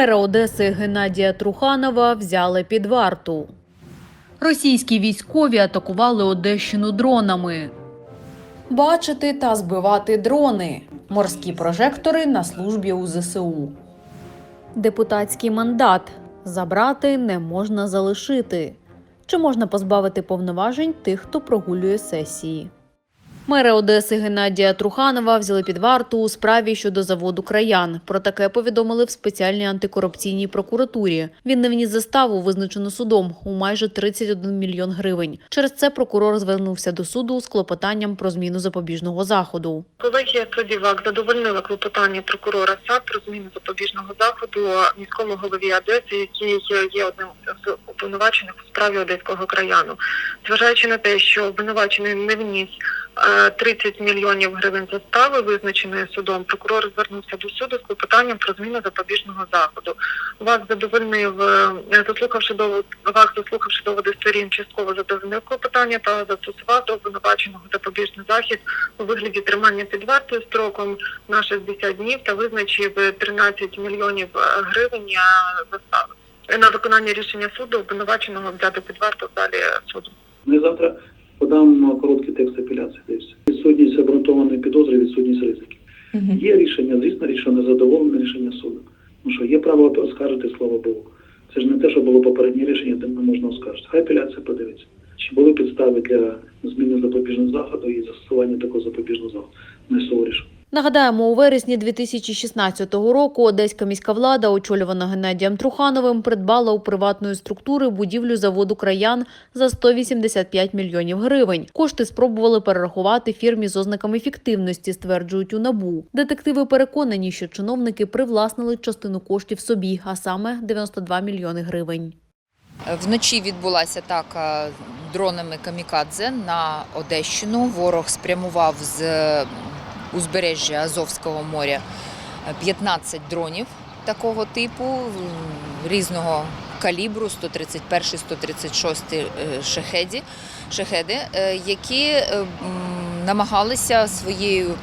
Мера Одеси Геннадія Труханова взяли під варту. Російські військові атакували Одещину дронами. Бачити та збивати дрони. Морські прожектори на службі у ЗСУ. Депутатський мандат забрати не можна залишити. Чи можна позбавити повноважень тих, хто прогулює сесії? Мера Одеси Геннадія Труханова взяли під варту у справі щодо заводу краян. Про таке повідомили в спеціальній антикорупційній прокуратурі. Він не вніс заставу, визначену судом, у майже 31 мільйон гривень. Через це прокурор звернувся до суду з клопотанням про зміну запобіжного заходу. Колегія суддів ВАК задовольнила клопотання прокурора САП про зміну запобіжного заходу міському голові Одеси, який є одним з уповноважених у справі одеського краяну. Зважаючи на те, що обвинувачений не вніс 30 мільйонів гривень застави, визначеної судом, прокурор звернувся до суду з клопотанням про зміну запобіжного заходу. ВАК задовольнив, е, заслухавши довод, ВАК заслухавши доводи сторін, частково задовольнив клопотання та застосував до обвинуваченого запобіжний захід у вигляді тримання під вартою строком на 60 днів та визначив 13 мільйонів е, гривень е, застави. На виконання рішення суду обвинуваченого взяти під варту в залі суду. І завтра подам короткий текст апеляції. Десь відсутність обґрунтованої підозри, відсутність ризиків. Є рішення, звісно, рішення задоволене рішення суду. Ну що є право оскаржити, слава Богу. Це ж не те, що було попереднє рішення, де не можна оскаржити. Хай апеляція подивиться. Чи були підстави для зміни запобіжного заходу і застосування такого запобіжного заходу? Не суворіше. Нагадаємо, у вересні 2016 року одеська міська влада, очолювана Геннадієм Трухановим, придбала у приватної структури будівлю заводу краян за 185 мільйонів гривень. Кошти спробували перерахувати фірмі з ознаками фіктивності, стверджують у набу. Детективи переконані, що чиновники привласнили частину коштів собі, а саме 92 мільйони гривень. Вночі відбулася атака дронами камікадзе на Одещину. Ворог спрямував з узбережжя Азовського моря 15 дронів такого типу різного калібру 131, 136 е, шахеді, шахеди, е, які е, намагалися своєю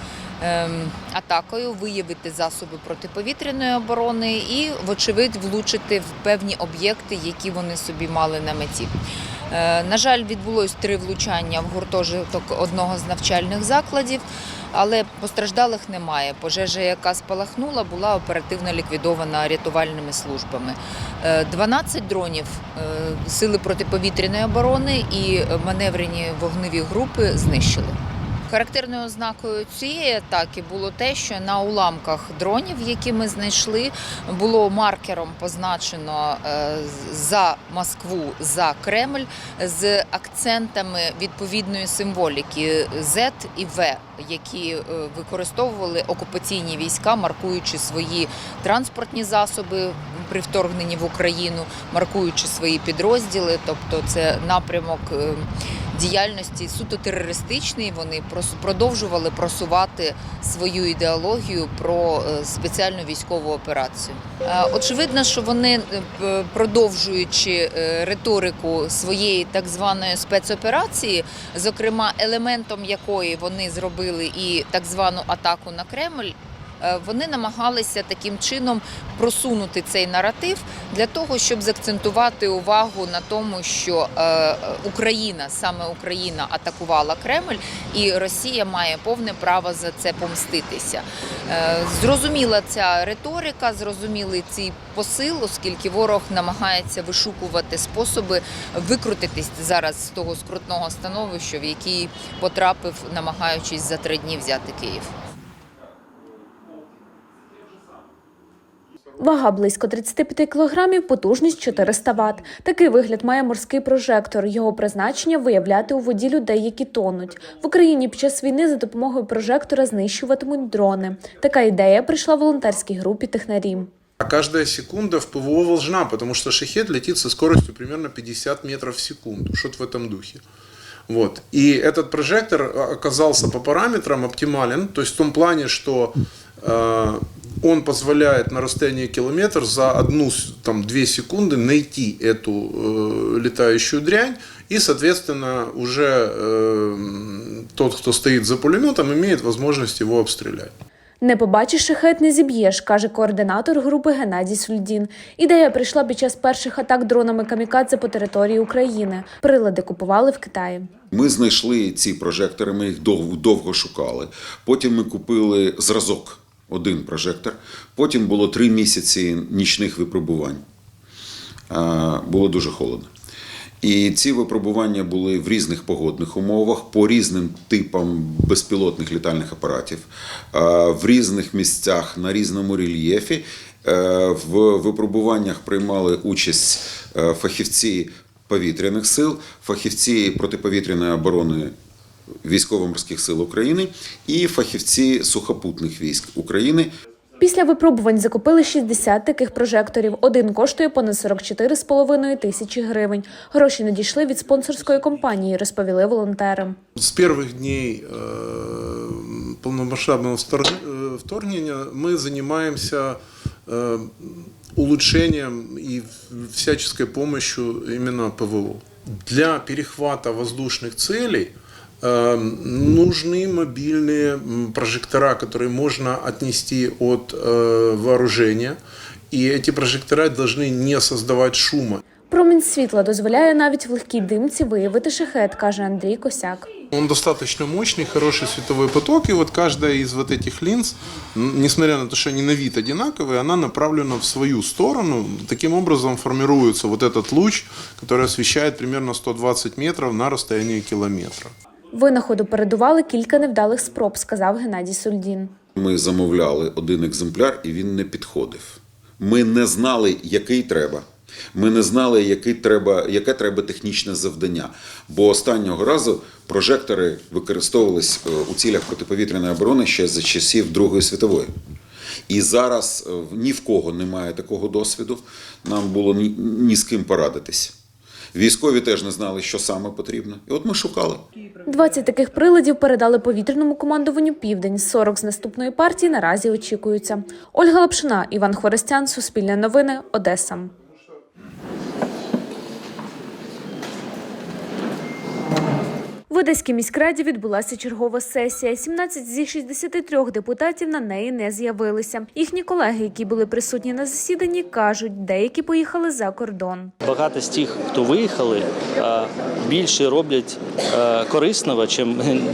ем, атакою виявити засоби протиповітряної оборони і, вочевидь, влучити в певні об'єкти, які вони собі мали на меті. На жаль, відбулось три влучання в гуртожиток одного з навчальних закладів, але постраждалих немає. Пожежа, яка спалахнула, була оперативно ліквідована рятувальними службами. Е, 12 дронів е, сили протиповітряної оборони і маневрені вогневі групи знищили. Характерною ознакою цієї атаки було те, що на уламках дронів, які ми знайшли, було маркером позначено е, за Москву за Кремль з акцентами відповідної символіки Z і В, які е, використовували окупаційні війська, маркуючи свої транспортні засоби при вторгненні в Україну, маркуючи свої підрозділи. Тобто, це напрямок. Діяльності суто терористичної вони продовжували просувати свою ідеологію про е, спеціальну військову операцію. Е, Очевидно, що вони, е, продовжуючи риторику своєї так званої спецоперації, зокрема елементом якої вони зробили і так звану атаку на Кремль. Е, Вони намагалися таким чином просунути цей наратив для того, щоб закцентувати увагу на тому, що е, Україна, саме Україна, атакувала Кремль, і Росія має повне право за це помститися. Е, Зрозуміла ця риторика, зрозумілий цей посил, оскільки ворог намагається вишукувати способи викрутитись зараз з того скрутного становища, в який потрапив, намагаючись за три дні взяти Київ. Вага близько 35 кг, потужність 400 Вт. Такий вигляд має морський прожектор. Його призначення виявляти у воді людей, які тонуть. В Україні під час війни за допомогою прожектора знищуватимуть дрони. Така ідея прийшла волонтерській групі технарі. А каждая секунда в ПВО важна, потому что шахет летит со скоростью примерно 50 метров в секунду, что-то в этом духе. Вот. И этот прожектор оказался по параметрам оптимален, то есть в том плане, что э, он позволяет на расстоянии километр за одну, с- там, две секунды найти эту э, летающую дрянь, и, соответственно, уже э, тот, кто стоит за пулеметом, имеет возможность его обстрелять. Не побачиш шахет, не зіб'єш, каже координатор групи Геннадій Сульдін. Ідея прийшла під час перших атак дронами камікадзе по території України. Прилади купували в Китаї. Ми знайшли ці прожектори, ми їх довго, довго шукали. Потім ми купили зразок, один прожектор. Потім було три місяці нічних випробувань. Було дуже холодно. І ці випробування були в різних погодних умовах, по різним типам безпілотних літальних апаратів, в різних місцях на різному рельєфі. Е, В випробуваннях приймали участь е, фахівці повітряних сил, фахівці протиповітряної оборони військово-морських сил України і фахівці сухопутних військ України. Після випробувань закупили 60 таких прожекторів. Один коштує понад 44,5 тисячі гривень. Гроші надійшли від спонсорської компанії, розповіли волонтери. С первых дней э, полномасштабного вторг- э, вторгнения мы занимаемся э, улучшением и всяческой помощью именно ПВО. Для перехвата воздушных целей э, нужны мобильные м, прожектора, которые можно отнести от э, вооружения. И эти прожектора должны не создавать шума. Промінь світла дозволяє навіть в легкій димці виявити шахет, каже Андрій Косяк. Он достаточно мощный, хороший световой поток, и вот каждая из вот этих линз, м, несмотря на то, что они на вид одинаковые, она направлена в свою сторону. Таким образом формируется вот этот луч, который освещает примерно 120 метров на расстоянии километра. Винаходу передували кілька невдалих спроб, сказав Геннадій Сульдін. Ми замовляли один екземпляр, і він не підходив. Ми не знали, який треба. Ми не знали, який треба, яке треба технічне завдання. Бо останнього разу прожектори використовувались е, у цілях протиповітряної оборони ще за часів Другої світової. І зараз е, ні в кого немає такого досвіду. Нам було ні, ні з ким порадитись. Військові теж не знали, що саме потрібно. І от ми шукали. 20 таких приладів передали повітряному командуванню Південь. 40 з наступної партії наразі очікуються. Ольга Лапшина, Іван Хворостян, Суспільне новини, Одеса. В Одеській міськраді відбулася чергова сесія. 17 зі 63 депутатів на неї не з'явилися. Їхні колеги, які були присутні на засіданні, кажуть, деякі поїхали за кордон. Багато з тих, хто виїхали, більше роблять корисного, ніж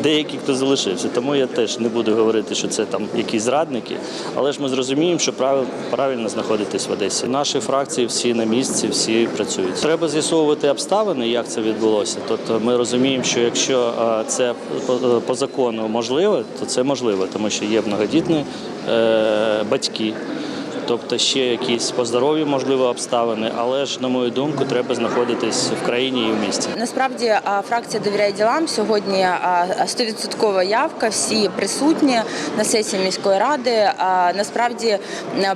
деякі, хто залишився. Тому я теж не буду говорити, що це там якісь зрадники. Але ж ми зрозуміємо, що правил- правильно знаходитись в Одесі. Наші фракції всі на місці, всі працюють. Треба з'ясовувати обставини, як це відбулося. Тобто ми розуміємо, що якщо е, це по, по закону можливо, то це можливо, тому що є многодітні е, батьки. Тобто ще якісь по здоров'ю, можливо, обставини, але ж, на мою думку, треба знаходитись в країні і в місті. Насправді фракція довіряє ділам. Сьогодні а, 100% явка, всі присутні на сесії міської ради. Насправді,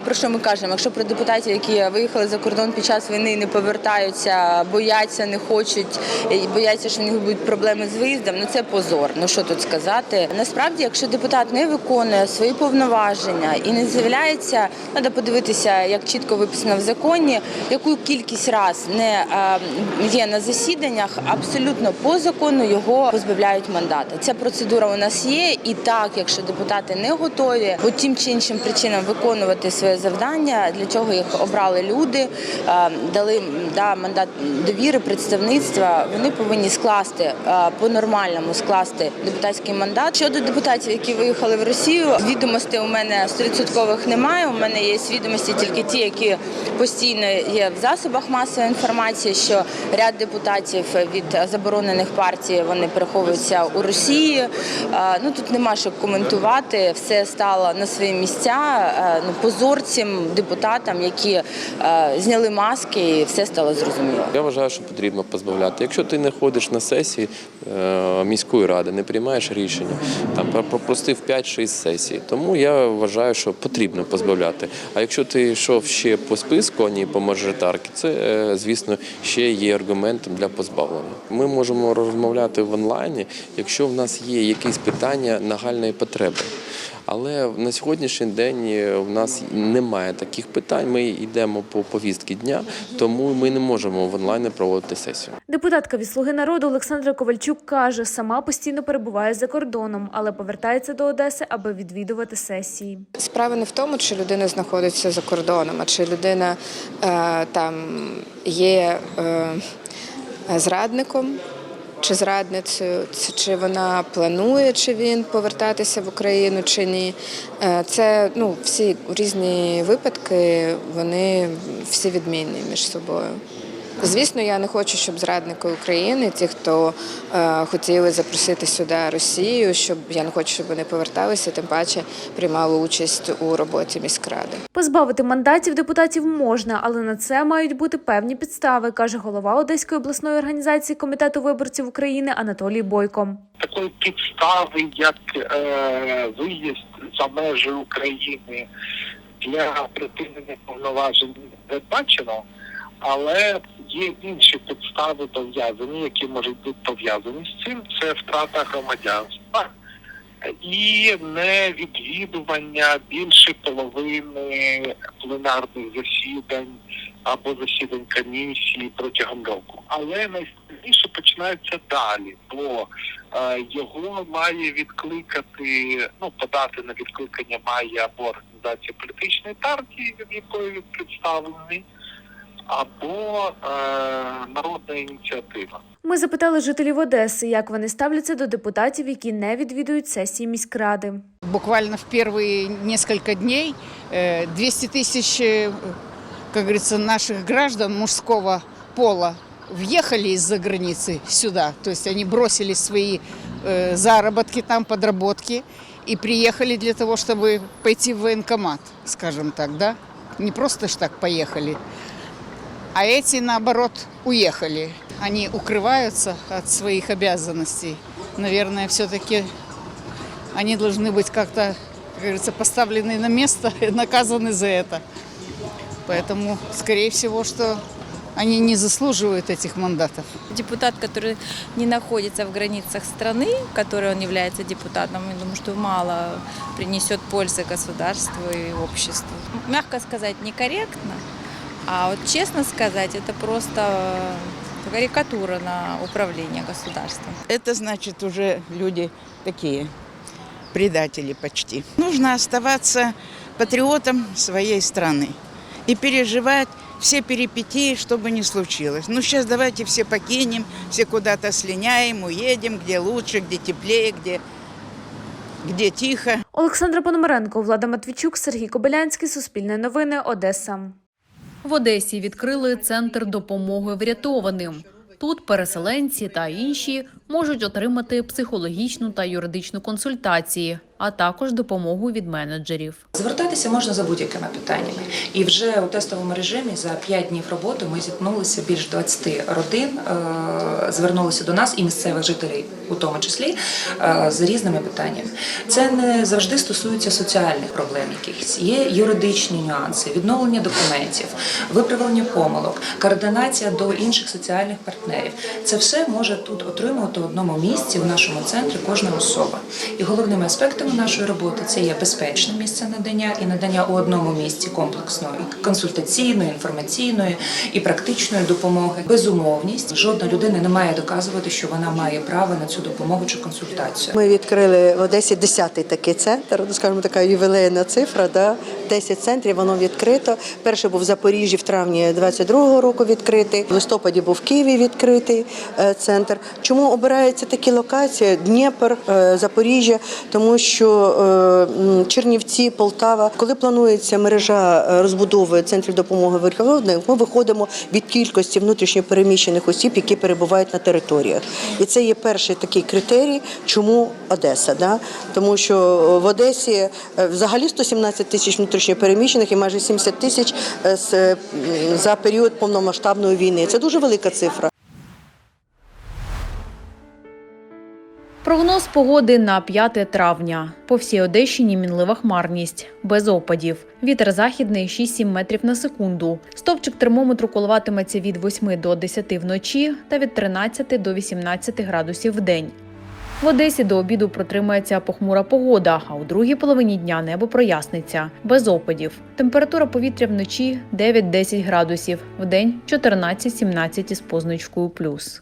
про що ми кажемо? Якщо про депутатів, які виїхали за кордон під час війни, не повертаються, бояться, не хочуть, бояться, що в них будуть проблеми з виїздом, ну це позор. Ну що тут сказати? Насправді, якщо депутат не виконує свої повноваження і не з'являється, треба подивитися, як чітко виписано в законі, яку кількість раз не е, є на засіданнях, абсолютно по закону його позбавляють мандата. Ця процедура у нас є, і так, якщо депутати не готові по тим чи іншим причинам виконувати своє завдання, для чого їх обрали люди, е, дали да, мандат довіри, представництва, вони повинні скласти е, по нормальному скласти депутатський мандат. Щодо депутатів, які виїхали в Росію, відомостей у мене 100% немає. У мене є відомості тільки ті, які постійно є в засобах масової інформації, що ряд депутатів від заборонених партій вони переховуються у Росії. Ну тут нема що коментувати. Все стало на свої місця. Ну позор цим депутатам, які зняли маски, і все стало зрозуміло. Я вважаю, що потрібно позбавляти. Якщо ти не ходиш на сесії е, міської ради, не приймаєш рішення, там пропустив 5-6 сесій. Тому я вважаю, що потрібно позбавляти. А якщо ти йшов ще по списку, а не по мажоритарки, це е, звісно ще є аргументом для позбавлення. Ми можемо розмовляти в онлайні, якщо в нас є якісь питання нагальної потреби. Але на сьогоднішній день е, в нас немає таких питань. Ми йдемо по повістки дня, тому ми не можемо в онлайні проводити сесію. Депутатка від «Слуги народу» Олександра Ковальчук каже, сама постійно перебуває за кордоном, але повертається до Одеси, аби відвідувати сесії. Справа не в тому, чи людина знаходиться за кордоном, а чи людина е, там є е, зрадником чи зрадницею, чи вона планує, чи він повертатися в Україну, чи ні. Е, це ну, всі різні випадки, вони всі відмінні між собою. Звісно, я не хочу, щоб зрадники України, ті, хто е, хотіли запросити сюди Росію, щоб я не хочу, щоб вони поверталися, тим паче приймали участь у роботі міськради. Позбавити мандатів депутатів можна, але на це мають бути певні підстави, каже голова Одеської обласної організації комітету виборців України Анатолій Бойко. такої підстави, як е, виїзд за межі України для припинення повноважень не бачено, але є інші підстави пов'язані, які можуть бути пов'язані з цим. Це втрата громадянства і невідвідування більше половини пленарних засідань або засідань комісії протягом року. Але найскладніше починається далі, бо е, його має відкликати, ну подати на відкликання має або організація політичної партії, від якої він представлений, або е, народна ініціатива. Ми запитали жителів Одеси, як вони ставляться до депутатів, які не відвідують сесії міськради. Буквально в первые несколько дней э, 200 тысяч, э, как говорится, наших граждан мужского пола въехали из-за границы сюда. То есть они бросили свои э, заработки там, подработки и приехали для того, чтобы пойти в военкомат, скажем так, да? Не просто ж так поехали. А эти, наоборот, уехали. Они укрываются от своих обязанностей. Наверное, все-таки они должны быть как-то, как говорится, поставлены на место и наказаны за это. Поэтому, скорее всего, что они не заслуживают этих мандатов. Депутат, который не находится в границах страны, которой он является депутатом, я думаю, что мало принесет пользы государству и обществу. Мягко сказать, некорректно, а вот честно сказать, это просто карикатура на управление государством. Это значит уже люди такие, предатели почти. Нужно оставаться патриотом своей страны и переживать все перипетии, что бы ни случилось. Ну, сейчас давайте все покинем, все куда-то слиняем, уедем, где лучше, где теплее, где, где тихо. Олександра Пономаренко, Влада Матвійчук, Сергій Кобилянський, Суспільне новини, Одеса. В Одесі відкрили центр допомоги врятованим. Тут переселенці та інші можуть отримати психологічну та юридичну консультації, а також допомогу від менеджерів. Звертатися можна за будь-якими питаннями. І вже у тестовому режимі за 5 днів роботи ми зіткнулися більш 20 родин, е, звернулися до нас і місцевих жителів, у тому числі, е, з різними питаннями. Це не завжди стосується соціальних проблем якихось. Є юридичні нюанси, відновлення документів, виправлення помилок, координація до інших соціальних партнерів. Це все може тут отримувати в одному місці в нашому центрі кожна особа. І головними аспектами нашої роботи це є безпечне місце надання і надання у одному місці комплексної консультаційної, інформаційної і практичної допомоги. Безумовність жодна людина не має доказувати, що вона має право на цю допомогу чи консультацію. Ми відкрили в Одесі 10-й такий центр, ну, скажімо, така ювілейна цифра, да? 10 центрів, воно відкрито. Перший був в Запоріжжі в травні 22-го року відкритий, в листопаді був в Києві відкритий е, центр. Чому обираються такі локації? Дніпр, е, Запоріжжя, тому що е, Чернівці, Полтава, коли планується мережа е, розбудови центрів допомоги верховних, ми виходимо від кількості внутрішньопереміщених осіб, які перебувають на територіях. І це є перший такий критерій, чому Одеса. Да? Тому що в Одесі взагалі 117 тисяч внутрішньопереміщених і майже 70 тисяч за період повномасштабної війни. Це дуже велика цифра. Прогноз погоди на 5 травня. По всій Одещині мінлива хмарність, без опадів. Вітер західний 6-7 метрів на секунду. Стовпчик термометру коливатиметься від 8 до 10 вночі та від 13 до 18 градусів в день. В Одесі до обіду протримається похмура погода, а у другій половині дня небо проясниться без опадів. Температура повітря вночі 9-10 градусів, вдень 14-17 із позначкою плюс.